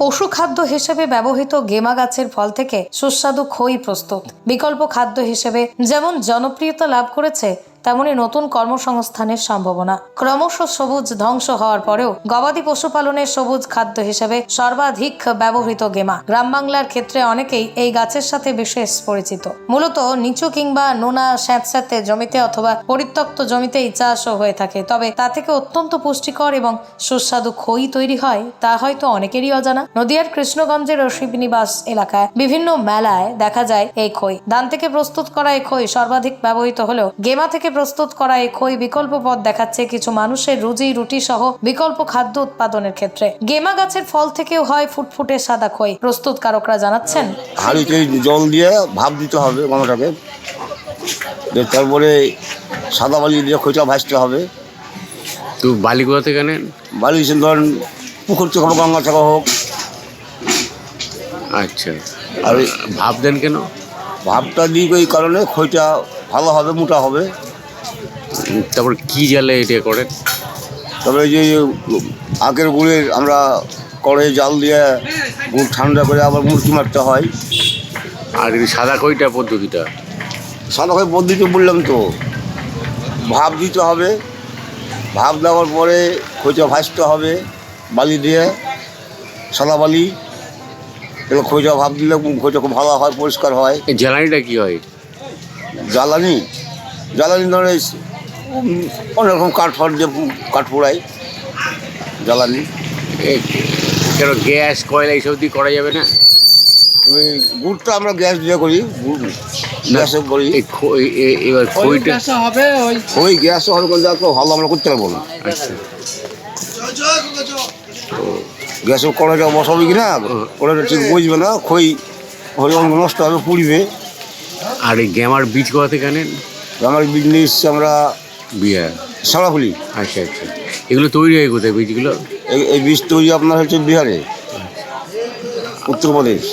পশু খাদ্য হিসেবে ব্যবহৃত গেমা গাছের ফল থেকে সুস্বাদু খই প্রস্তুত। বিকল্প খাদ্য হিসেবে যেমন জনপ্রিয়তা লাভ করেছে তেমনি নতুন কর্মসংস্থানের সম্ভাবনা। ক্রমশ সবুজ ধ্বংস হওয়ার পরেও গবাদি পশুপালনের সবুজ খাদ্য হিসেবে সর্বাধিক ব্যবহৃত গেমা। গ্রাম বাংলার ক্ষেত্রে অনেকেই এই গাছের সাথে বিশেষ পরিচিত। মূলত নিচু কিংবা নোনা, স্যাঁতস্যাঁতে জমিতে অথবা পরিত্যক্ত জমিতেই চাষও হয়ে থাকে। তবে তা থেকে অত্যন্ত পুষ্টিকর এবং সুস্বাদু খই তৈরি হয়, তা হয়তো অনেকেরই অজানা। নদিয়ার কৃষ্ণগঞ্জের শিবনিবাস এলাকায় বিভিন্ন মেলায় দেখা যায় এই খই। ধান থেকে প্রস্তুত করা এই খই সর্বাধিক ব্যবহৃত হলেও গেমা থেকে প্রস্তুত করা এই খই বিকল্প পথ দেখাচ্ছে কিছু মানুষের রুজি রুটি সহ বিকল্প খাদ্য উৎপাদনের ক্ষেত্রে। গেমা গাছের ফল থেকেও হয় ফুটফুটে সাদা খই। প্রস্তুতকারকরা জানাচ্ছেন। হাঁড়িতে জল দিয়ে ভাপ দিতে হবে মামাটাকে তারপরে সাদা বালি দিয়ে খইটা ভাজতে হবে। তো বালি কোথা থেকে নেন বালি ধরেন পুকুর থেকে হোক গঙ্গা থেকে হোক। আচ্ছা। আর ভাব দেন কেন? ভাবটা দিই ওই কারণে খইটা ভালো হবে মোটা হবে। তারপর কি জালে এটা করেন? এই যে আগের গুড়ের আমরা করে জাল দিয়ে গুড় ঠান্ডা করে আবার মুরগি মারতে হয়। আর এই সাদা কইটা পদ্ধতিটা? সাদা খই পদ্ধতি বললাম তো। ভাব দিতে হবে। ভাব দেওয়ার পরে খইটা ভাসতে হবে বালি দিয়ে সাদা বালি। এগুলো খইটা ভাব দিলে খইটা খুব ভালো হয় পরিষ্কার হয়। এই জ্বালানিটা কি হয়? জ্বালানি? জ্বালানি ধরে অনেক রকম কাঠ ফাট দিয়ে কাঠ পোড়াই জ্বালানি। এই কেন গ্যাস কয়লা এইসব দিয়ে করা যাবে না? গুড়টা আমরা গ্যাস দিয়ে করি গুড় গ্যাসে করি। খই- এবার খইটা ওই গ্যাস হওয়ার কোনো তো ভালো আমরা করতে পারব না। আচ্ছা। গ্যাসে কড়াইটা বসাবে কি না কড়াইটা ঠিক বুঝবে না খই খই অঙ্গ নষ্ট হবে পুড়বে। আর এই গ্যামার বীজ কোথা থেকে নেন আমার বিজনেস আমরা বিহার সারাফুলি আচ্ছা আচ্ছা। এগুলো তৈরি হয় কোথায়? বীজগুলো? এই এই বীজ তৈরি আপনার হচ্ছে বিহারে। উত্তরপ্রদেশ।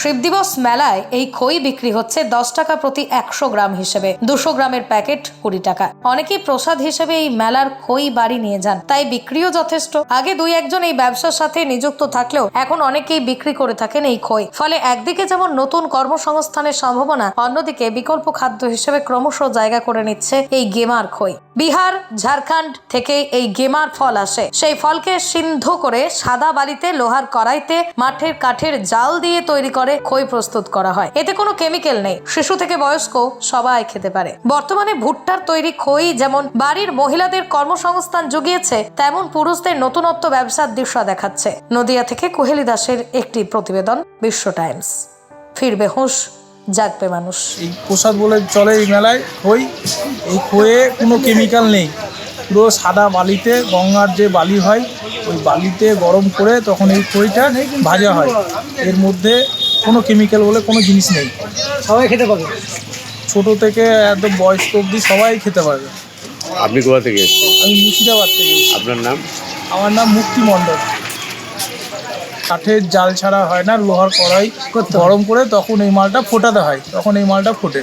শিব দিবস মেলায় এই খই বিক্রি হচ্ছে দশ টাকা প্রতি একশো গ্রাম হিসেবে। দুশো গ্রামের প্যাকেট কুড়ি টাকা। অনেকেই প্রসাদ হিসেবে এই মেলার খই বাড়ি নিয়ে যান, তাই বিক্রিও যথেষ্ট। আগে দুই একজন এই ব্যবসার সাথে নিযুক্ত থাকলেও এখন অনেকেই বিক্রি করে থাকেন এই খই। ফলে একদিকে যেমন নতুন কর্মসংস্থানের সম্ভাবনা, অন্যদিকে বিকল্প খাদ্য হিসেবে ক্রমশ জায়গা করে নিচ্ছে এই গেমার খই। বিহার, ঝাড়খণ্ড থেকে এই গেমার ফল আসে। সেই ফলকে সিন্ধ করে সাদা বালিতে লোহার কড়াইতে মাঠের কাঠের জাল দিয়ে তৈরি করে খই প্রস্তুত করা হয়। এতে কোনো কেমিক্যাল নেই। শিশু থেকে বয়স্ক সবাই খেতে পারে। বর্তমানে ভুট্টার তৈরি খই যেমন বাড়ির মহিলাদের কর্মসংস্থান জুগিয়েছে, তেমন পুরুষদের নতুনত্ব ব্যবসার দৃশ্য দেখাচ্ছে। নদিয়া থেকে কোহেলি দাসের একটি প্রতিবেদন, বিশ্ব টাইমস। ফিরবে হুঁশ, জাগবে মানুষ। এই প্রসাদ বলে চলে এই মেলায় খই। এই খইয়ে কোনো কেমিক্যাল নেই। পুরো সাদা বালিতে, গঙ্গার যে বালি হয়, ওই বালিতে গরম করে তখন এই খইটা ভাজা হয়। এর মধ্যে কোনো কেমিক্যাল বলে কোনো জিনিস নেই। সবাই খেতে পাবে। ছোট থেকে একদম বয়স্ক অবধি সবাই খেতে পারবে। আপনি কোথা থেকে আমি মুর্শিদাবাদ থেকে আপনার নাম? আমার নাম মুক্তি মণ্ডল। কাঠের জাল ছাড়া হয় না লোহার কড়াই গরম করে তখন এই মালটা ফোটাতে হয় তখন এই মালটা ফোটে।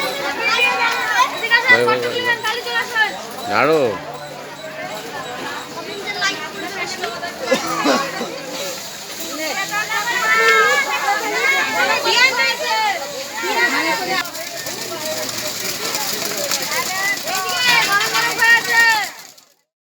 Yeah,